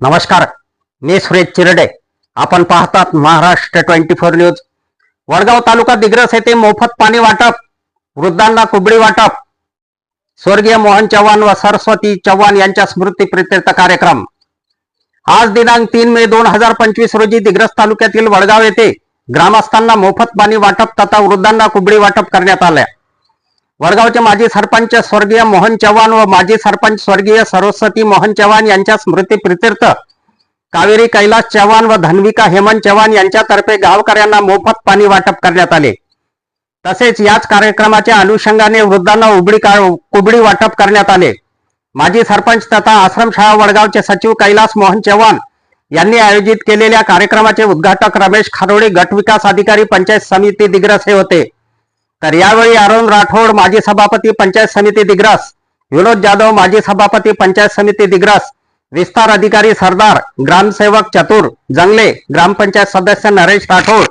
नमस्कार मी सुरेश चिरडे. आपण पाहतात Maharashtra twenty four news. Vadgaon taluka Digras येथे मोफत पाणी वाटप वृद्धांना कुबडी वाटप. स्वर्गीय मोहन चव्हाण व सरस्वती चव्हाण यांच्या स्मृती प्रित्यर्थ कार्यक्रम. आज दिनांक तीन मे दोन हजार पंचवीस रोजी दिग्रस तालुक्यातील वडगाव येथे ग्रामस्थांना मोफत पाणी वाटप तथा वृद्धांना कुबडी वाटप करण्यात आल्या वडगावचे माजी सरपंच स्वर्गीय मोहन चव्हाण व माजी सरपंच स्वर्गीय सरस्वती मोहन चव्हाण यांच्या स्मृती प्रित्यर्थ कावेरी कैलास चव्हाण व धन्विका हेमंत चव्हाण यांच्यातर्फे गावकऱ्यांना मोफत पाणी वाटप करण्यात आले. तसेच याच कार्यक्रमाच्या अनुषंगाने वृद्धांना उबडी का कुबडी वाटप करण्यात आले. माजी सरपंच तथा आश्रमशाळा वडगावचे सचिव कैलास मोहन चव्हाण यांनी आयोजित केलेल्या कार्यक्रमाचे उद्घाटक रमेश खारोडे गटविकास अधिकारी पंचायत समिती दिग्रस हे होते. तर यावेळी अरुण राठोड माजी सभापती पंचायत समिती दिग्रस विनोद जाधव माजी सभापती पंचायत समिती दिग्रस विस्तार अधिकारी सरदार ग्रामसेवक चतुर जंगले ग्रामपंचायत सदस्य नरेश राठोड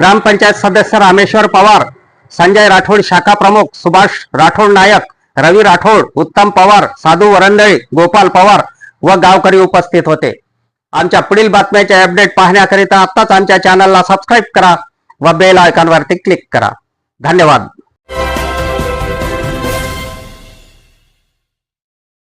ग्रामपंचायत सदस्य रामेश्वर पवार संजय राठोड शाखा प्रमुख सुभाष राठोड नायक रवी राठोड उत्तम पवार साधू वरंदळे गोपाल पवार व गावकरी उपस्थित होते. आमच्या पुढील बातम्याचे अपडेट पाहण्याकरिता आत्ताच आमच्या चॅनलला सबस्क्राईब करा व बेल आयकॉनवरती क्लिक करा. धन्यवाद.